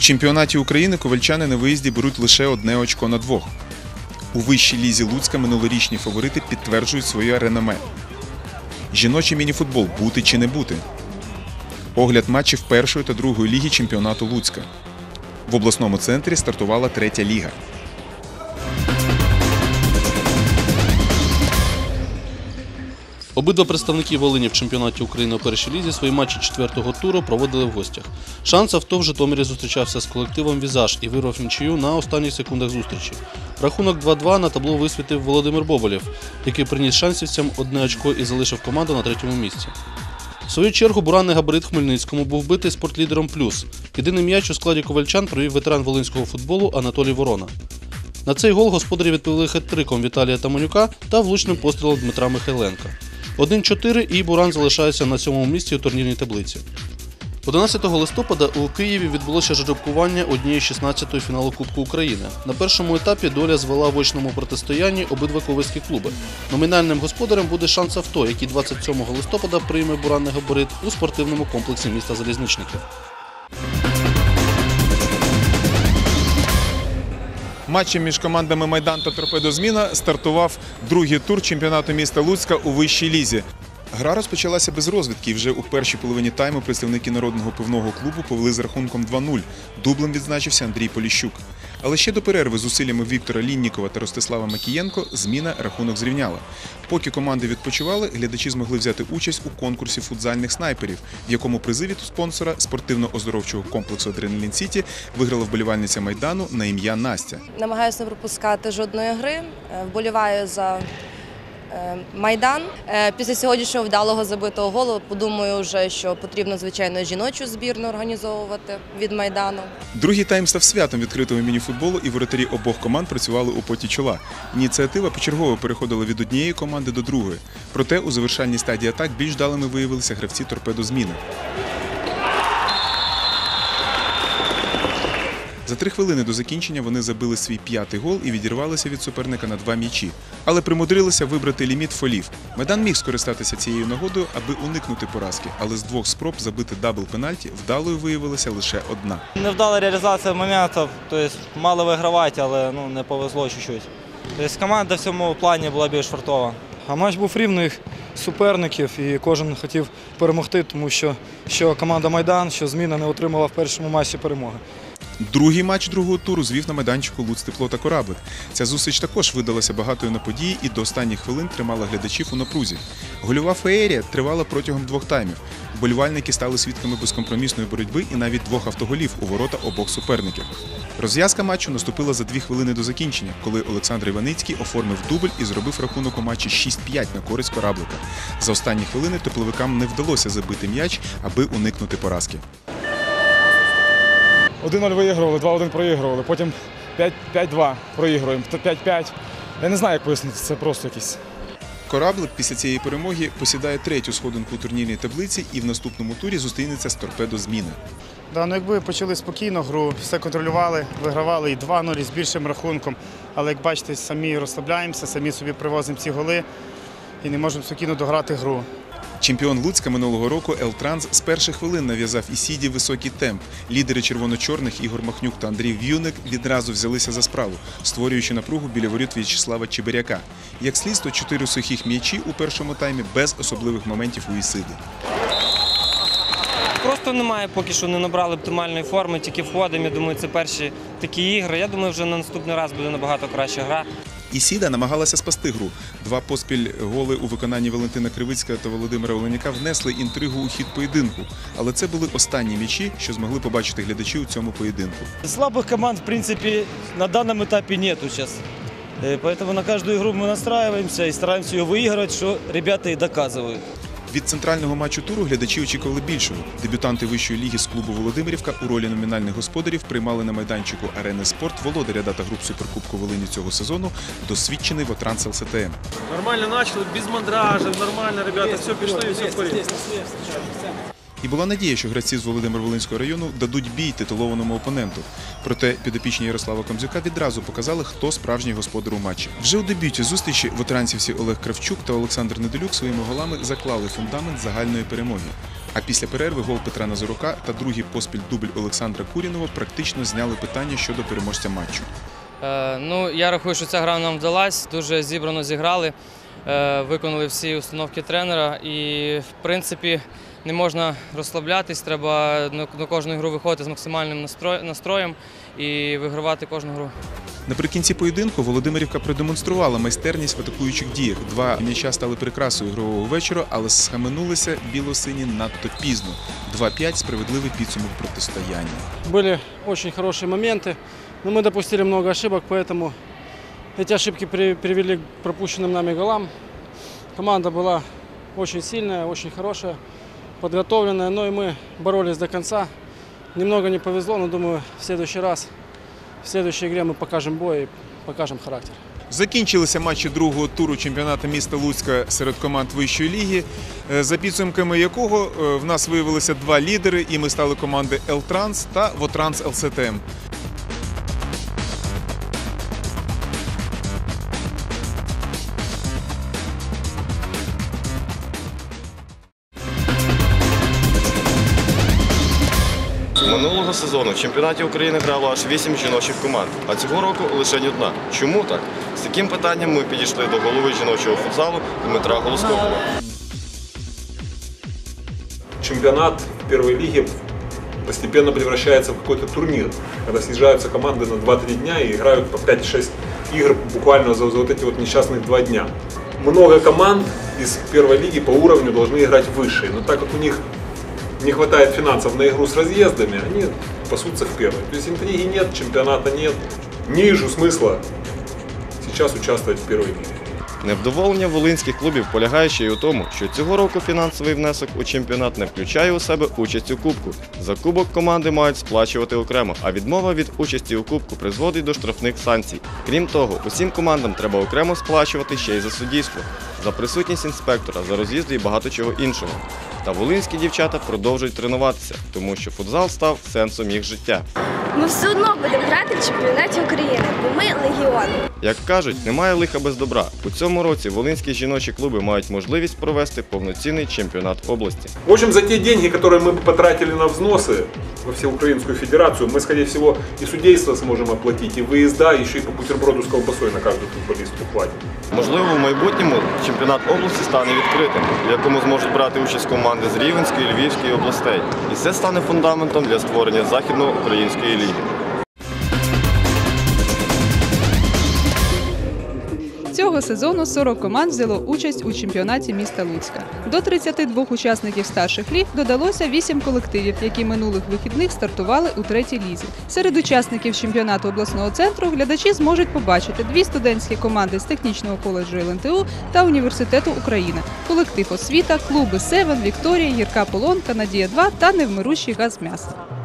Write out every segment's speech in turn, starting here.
чемпіонаті України ковальчани на виїзді беруть лише одне очко на двох. У вищій лізі Луцька минулорічні фаворити підтверджують своє реноме. Жіночий мініфутбол бути чи не бути. Огляд матчів першої та другої ліги чемпіонату Луцька. В обласному центрі стартувала третя ліга. Обидва представники Волині в чемпіонаті України у першій лізі свої матчі четвертого туру проводили в гостях. Шанс авто в Житомирі зустрічався з колективом Візаж і вирвав нічию на останніх секундах зустрічі. Рахунок 2-2 на табло висвітив Володимир Боболєв, який приніс шансівцям одне очко і залишив команду на третьому місці. В свою чергу буранний габарит Хмельницькому був битий спортлідером плюс. Єдиний м'яч у складі ковальчан провів ветеран волинського футболу Анатолій Ворона. На цей гол господарі відповіли хет-триком Віталія Таманюка та влучним пострілом Дмитра Михайленка. 1-4 і Буран залишається на сьомому місці у турнірній таблиці. 11 листопада у Києві відбулося жеребкування однієї 16-ї фіналу Кубку України. На першому етапі доля звела в очному протистоянні обидва ковальські клуби. Номінальним господарем буде шанс авто, який 27 листопада прийме буранний габарит у спортивному комплексі міста Залізничники. Матчем між командами Майдан та Торпедо-Зміна стартував другий тур чемпіонату міста Луцька у вищій лізі. Гра розпочалася без розвідки. і Вже у першій половині тайму представники народного пивного клубу повели з рахунком 2-0. Дублем відзначився Андрій Поліщук. Але ще до перерви з усиллями Віктора Ліннікова та Ростислава Макієнко зміна рахунок зрівняла. Поки команди відпочивали, глядачі змогли взяти участь у конкурсі футзальних снайперів, в якому призи від спонсора спортивно-оздоровчого комплексу Адреналін Сіті виграла вболівальниця майдану на ім'я Настя. Намагаюся не пропускати жодної гри. Е, Вболіваю за Майдан. Е, Після сьогоднішнього вдалого забитого голу подумаю вже, що потрібно звичайно жіночу збірну організовувати від Майдану. Другий тайм став святом відкритого мініфутболу, і воротарі обох команд працювали у поті чола. Ініціатива почергово переходила від однієї команди до другої. Проте у завершальній стадії атак більш далими виявилися гравці торпедо За три хвилини до закінчення вони забили свій п'ятий гол і відірвалися від суперника на два м'ячі, але примудрилися вибрати ліміт фолів. Майдан міг скористатися цією нагодою, аби уникнути поразки, але з двох спроб забити дабл пенальті вдалою виявилася лише одна. Невдала реалізація моментів, тобто мали вигравати, але ну, не повезло чуть-чуть. Тобто команда в цьому плані була більш фартова. А матч був рівних суперників, і кожен хотів перемогти, тому що, що команда Майдан, що зміна не отримала в першому матчі перемоги. Другий матч другого туру звів на майданчику Луц Тепло та Кораблик. Ця зустріч також видалася багатою на події і до останніх хвилин тримала глядачів у напрузі. Гольова феєрія тривала протягом двох таймів. Вболівальники стали свідками безкомпромісної боротьби і навіть двох автоголів у ворота обох суперників. Розв'язка матчу наступила за дві хвилини до закінчення, коли Олександр Іваницький оформив дубль і зробив рахунок у матчі 6-5 на користь кораблика. За останні хвилини тепловикам не вдалося забити м'яч, аби уникнути поразки. 1-0 виігрували, 2-1 проігрували, потім 5- 5-2 проігруємо, то 5-5. Я не знаю, як пояснити, це просто якісь. Кораблик після цієї перемоги посідає третю сходинку у турнірній таблиці і в наступному турі зустрінеться з торпедо зміни. Да, ну якби почали спокійно гру, все контролювали, вигравали і 2-0, з більшим рахунком. Але як бачите, самі розслабляємося, самі собі привозимо ці голи і не можемо спокійно дограти гру. Чемпіон Луцька минулого року Елтранс з перших хвилин нав'язав Ісіді високий темп. Лідери червоно-чорних Ігор Махнюк та Андрій В'юник відразу взялися за справу, створюючи напругу біля воріт В'ячеслава Чебиряка. Як слідство, чотири сухих м'ячі у першому таймі без особливих моментів у Ісиди. Просто немає поки що не набрали оптимальної форми, тільки входимо. Я думаю, це перші такі ігри. Я думаю, вже на наступний раз буде набагато краща гра. Ісіда намагалася спасти гру. Два поспіль голи у виконанні Валентина Кривицького та Володимира Оленяка внесли інтригу у хід поєдинку. Але це були останні м'ячі, що змогли побачити глядачі у цьому поєдинку. Слабых команд, в принципе, на данном этапе нету сейчас. Э, Поэтому на каждую игру мы настраиваемся и стараемся ее выигрывать, что ребята и доказывают. Від центрального матчу туру глядачі очікували більшого. Дебютанти вищої ліги з клубу Володимирівка у ролі номінальних господарів приймали на майданчику арени спорт володаря дата груп Суперкубку Волині цього сезону, досвідчений Вотранс ЛСТМ. Нормально начали, без мандражів, нормально, ребята, все пішло і все в порядку. І була надія, що гравці з Володимир-Волинського району дадуть бій титулованому опоненту. Проте підопічні Ярослава Комзюка відразу показали, хто справжній господар у матчі. Вже у дебюті зустрічі ветеранцівці Олег Кравчук та Олександр Недолюк своїми голами заклали фундамент загальної перемоги. А після перерви гол Петра Назарука та другий поспіль дубль Олександра Курінова практично зняли питання щодо переможця матчу. Е, Ну, я рахую, що ця гра нам вдалась, дуже зібрано зіграли, виконали всі установки тренера. І, в принципі, не можна розслаблятись, треба на на кожну гру виходити з максимальним настрой- настроєм і вигравати кожну гру. Наприкінці поєдинку Володимирівка продемонструвала майстерність в атакуючих діях. Два м'яча стали прикрасою ігрового вечора, але схаменулися білосині надто пізно. 2-5 – справедливий підсумок протистояння. Были очень хорошие моменты, но мы допустили много ошибок, поэтому эти ошибки при- привели к пропущенным нами голам. Команда была очень сильная, очень хорошая, подготовленная, но и мы боролись до конца. Немного не повезло, но думаю, в следующий раз, в следующей игре мы покажем бой и покажем характер. Закінчилися матчі другого туру чемпіонату міста Луцька серед команд вищої ліги, е, за підсумками якого е, в нас виявилися два лідери, і ми стали команди «Елтранс» та «Вотранс ЛСТМ». Минулого сезону в чемпіонаті України грало аж 8 жіночих команд, а цього року лише одна. Чому так? З таким питанням ми підійшли до голови жіночого футзалу Дмитра Голоскопова. чемпионат первой лиги постепенно превращается в какой-то турнир, когда съезжаются команды на 2-3 дня и играют по 5-6 игр буквально за, за вот эти вот несчастных два дня. Много команд из первой лиги по уровню должны играть выше, но так как у них не хватает финансов на игру с разъездами, они пасутся в первой. То есть интриги нет, чемпионата нет. Не вижу смысла сейчас участвовать в первой лиге. Невдоволення волинських клубів полягає ще й у тому, що цього року фінансовий внесок у чемпіонат не включає у себе участь у кубку. За кубок команди мають сплачувати окремо, а відмова від участі у кубку призводить до штрафних санкцій. Крім того, усім командам треба окремо сплачувати ще й за суддівство, за присутність інспектора, за роз'їзди і багато чого іншого. Та волинські дівчата продовжують тренуватися, тому що футзал став сенсом їх життя. Ми все одно будемо грати в чемпіонаті України, бо ми легіон. Як кажуть, немає лиха без добра. У цьому році волинські жіночі клуби мають можливість провести повноцінний чемпіонат області. В общем, за те деньги, которые мы потратили на взносы во Всеукраинскую Федерацию, мы, скорее всего, и судейство сможем оплатить, и выезда, еще и по бутерброду с колбасой на каждую футболистку хватит. Можливо, в майбутньому чемпіонат області стане відкритим, в якому зможуть брати участь команди з Рівенської, Львівської областей. І це стане фундаментом для створення західноукраїнської ліги. Цього сезону 40 команд взяло участь у чемпіонаті міста Луцька. До 32 учасників старших ліг додалося 8 колективів, які минулих вихідних стартували у третій лізі. Серед учасників чемпіонату обласного центру глядачі зможуть побачити дві студентські команди з технічного коледжу ЛНТУ та університету Україна, колектив освіта, клуби Севен, Вікторія, Гірка Полонка, Надія 2 та невмирущий газ м'яса.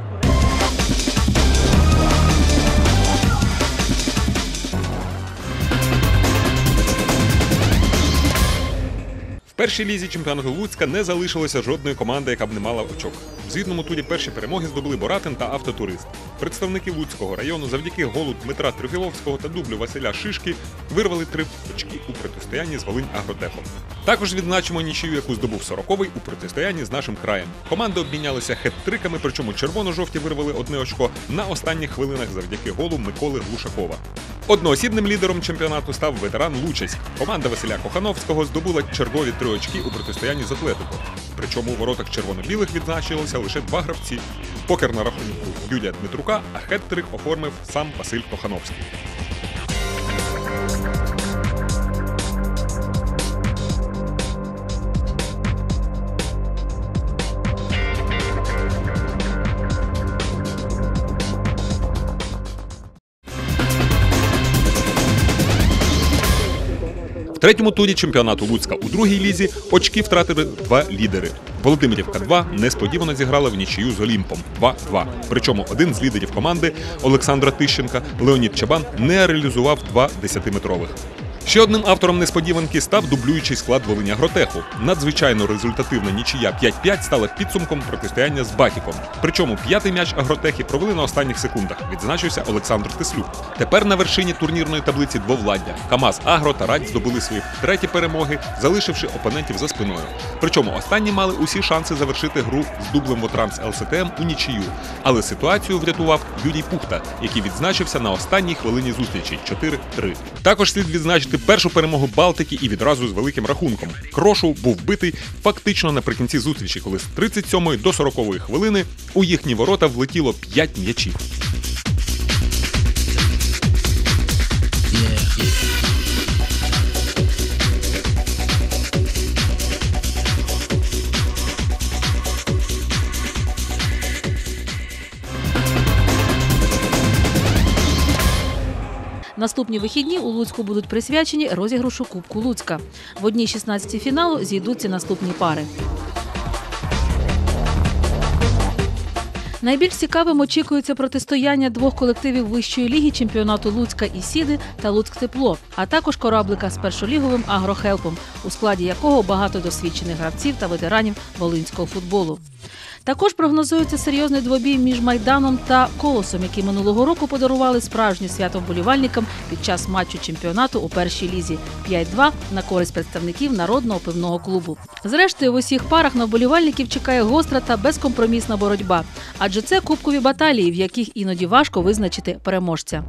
Першій лізі чемпіонату Луцька не залишилося жодної команди, яка б не мала очок. В звітному турі перші перемоги здобули Боратин та Автотурист. Представники Луцького району завдяки голу Дмитра Трюфіловського та дублю Василя Шишки вирвали три очки у протистоянні з Волинь Агротехом. Також відзначимо нічию, яку здобув 40-й у протистоянні з нашим краєм. Команди обмінялися хет-триками, причому червоно-жовті вирвали одне очко на останніх хвилинах завдяки голу Миколи Глушакова. Одноосібним лідером чемпіонату став ветеран Лучеськ. Команда Василя Кохановського здобула чергові три очки у протистоянні з Атлетико. Причому у воротах червоно-білих відзначилися лише два гравці. Покер на рахунку Юлія Дмитрука, а хет-трик оформив сам Василь Кохановський. Третьому турі чемпіонату Луцька у другій лізі очки втратили два лідери. Володимирівка 2 несподівано зіграла в нічию з Олімпом 2-2. Причому один з лідерів команди Олександра Тищенка Леонід Чабан не реалізував два 10-метрових. Ще одним автором несподіванки став дублюючий склад Волиня Агротеху. Надзвичайно результативна нічия 5-5 стала підсумком протистояння з Батіком. Причому п'ятий м'яч агротехи провели на останніх секундах. Відзначився Олександр Теслюк. Тепер на вершині турнірної таблиці двовладдя. КАМАЗ Агро та Радь здобули свої треті перемоги, залишивши опонентів за спиною. Причому останні мали усі шанси завершити гру з дублем Вотранс ЛСТМ у нічию. Але ситуацію врятував Юрій Пухта, який відзначився на останній хвилині зустрічі 4-3. Також слід відзначити першу перемогу Балтики і відразу з великим рахунком. Крошу був битий фактично наприкінці зустрічі, коли з 37 до 40 хвилини у їхні ворота влетіло 5 м'ячів. Наступні вихідні у Луцьку будуть присвячені розіграшу Кубку Луцька. В одній 16 фіналу зійдуться наступні пари. Найбільш цікавим очікується протистояння двох колективів вищої ліги чемпіонату Луцька і Сіди та Луцьк Тепло, а також кораблика з першоліговим агрохелпом, у складі якого багато досвідчених гравців та ветеранів волинського футболу. Також прогнозується серйозний двобій між Майданом та Колосом, які минулого року подарували справжнє свято вболівальникам під час матчу чемпіонату у першій лізі 5-2 на користь представників народного пивного клубу. Зрештою, в усіх парах на вболівальників чекає гостра та безкомпромісна боротьба, адже це кубкові баталії, в яких іноді важко визначити переможця.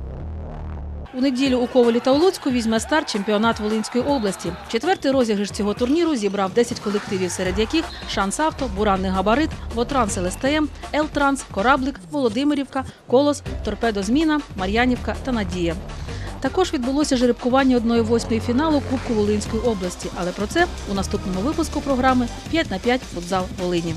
У неділю у Ковалі та у Луцьку візьме старт чемпіонат Волинської області. Четвертий розіграш цього турніру зібрав 10 колективів, серед яких Шанс Авто, Буранний Габарит, Вотранс ЛСТМ, Елтранс, Кораблик, Володимирівка, Колос, Торпедо Зміна, Мар'янівка та Надія. Також відбулося жеребкування 1-8 фіналу Кубку Волинської області. Але про це у наступному випуску програми «5 на 5 футзал Волині.